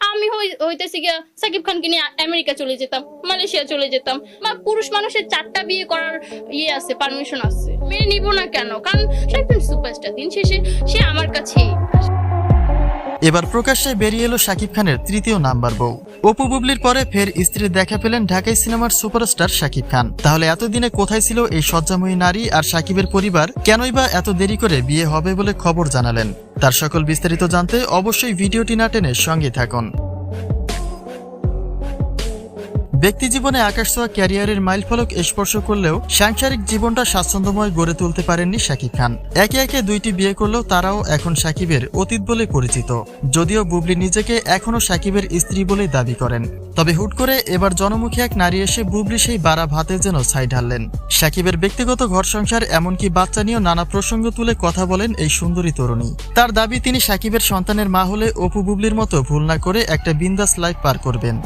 আমি হই- হইতেছি গিয়া সাকিব খানকে নিয়ে আমেরিকা চলে যেতাম, মালয়েশিয়া চলে যেতাম। বা পুরুষ মানুষের চারটা বিয়ে করার ইয়ে আছে পারমিশন আছে। মেনে নিব না কেন? কারণ সে একজন সুপারস্টার দিন শেষে সে আমার কাছেই। এবার প্রকাশ্যে বেরিয়ে এলো শাকিব খানের তৃতীয় নাম্বার বউ। অপু বুবলির পরে ফের স্ত্রী দেখা পেলেন ঢাকাই সিনেমার সুপারস্টার শাকিব খান। তাহলে এতদিনে কোথায় ছিল এই সজ্জাময়ী নারী আর শাকিবের পরিবার? কেনই বা এত দেরি করে বিয়ে হবে বলে খবর জানালেন। তার সকল বিস্তারিত জানতে অবশ্যই ভিডিওটি না টেনে সঙ্গে থাকুন। ব্যক্তি জীবনে আকাশ ছোঁয়া ক্যারিয়ারের মাইলফলক স্পর্শ করলেও সাংসারিক জীবনটা স্বাচ্ছন্দ্যময় গড়ে তুলতে পারেননি শাকিব খান। একে একে দুইটি বিয়ে করলেও তারাও এখন সাকিবের অতীত বলে পরিচিত। যদিও বুবলি নিজেকে এখনও সাকিবের স্ত্রী বলেই দাবি করেন। তবে হুট করে এবার জনমুখী এক নারী এসে বুবলি সেই বাড়া ভাতে যেন ছাই ঢাললেন। সাকিবের ব্যক্তিগত ঘর সংসার, এমনকি বাচ্চা নিয়েও নানা প্রসঙ্গ তুলে কথা বলেন এই সুন্দরী তরুণী। তার দাবি, তিনি সাকিবের সন্তানের মা হলে অপু বুবলির মতো ভুল না করে একটা বিন্দাস লাইফ পার করবেন।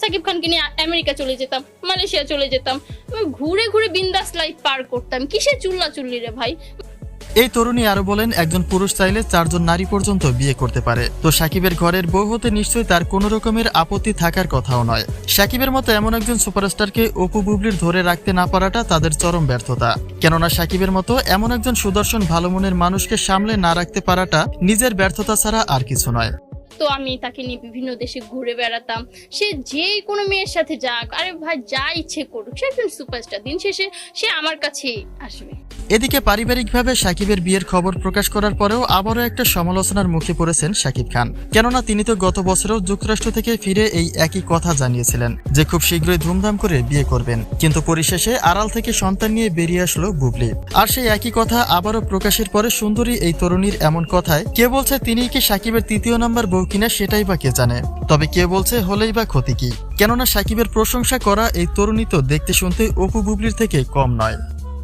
সাকিব খানকে নিয়ে আমেরিকা চলে যেতাম, মালয়েশিয়া চলে যেতাম। ঘুরে ঘুরে বিন্দাস লাইফ পার করতাম। কিসের চুল্লা চুল্লি রে ভাই? এই তরুণী আরও বলেন, একজন পুরুষ চাইলে চারজন নারী পর্যন্ত বিয়ে করতে পারে। তো সাকিবের ঘরের বউ হতে নিশ্চয়ই তার কোনো রকমের আপত্তি থাকার কথাও নয়। সাকিবের মতো এমন একজন সুপারস্টারকে অপু বুবলির ধরে রাখতে না পারাটা তাদের চরম ব্যর্থতা। কেননা সাকিবের মতো এমন একজন সুদর্শন ভালো মনের মানুষকে সামলে না রাখতে পারাটা নিজের ব্যর্থতা ছাড়া আর কিছু নয়। তো আমি তাকে নিয়ে বিভিন্ন দেশে ঘুরে বেড়াতাম। সে যে কোনো মেয়ের সাথে যাক, আরে ভাই যা ইচ্ছে করুক, সে একজন সুপারস্টার দিন শেষে সে আমার কাছেই আসবে। এদিকে পারিবারিকভাবে সাকিবের বিয়ের খবর প্রকাশ করার পরেও আবারও একটা সমালোচনার মুখে পড়েছেন সাকিব খান। কেননা তিনি তো গত বছরেও যুক্তরাষ্ট্র থেকে ফিরে এই একই কথা জানিয়েছিলেন যে খুব শীঘ্রই ধুমধাম করে বিয়ে করবেন। কিন্তু পরিশেষে আড়াল থেকে সন্তান নিয়ে বেরিয়ে আসলো বুবলি। আর সেই একই কথা আবারও প্রকাশের পরে সুন্দরী এই তরুণীর এমন কথায়, কে বলছে তিনি কি সাকিবের তৃতীয় নম্বর বউ কিনা সেটাই বা কে জানে। তবে কে বলছে হলেই বা ক্ষতি কি? কেননা সাকিবের প্রশংসা করা এই তরুণী তো দেখতে শুনতে অপু বুবলির থেকে কম নয়।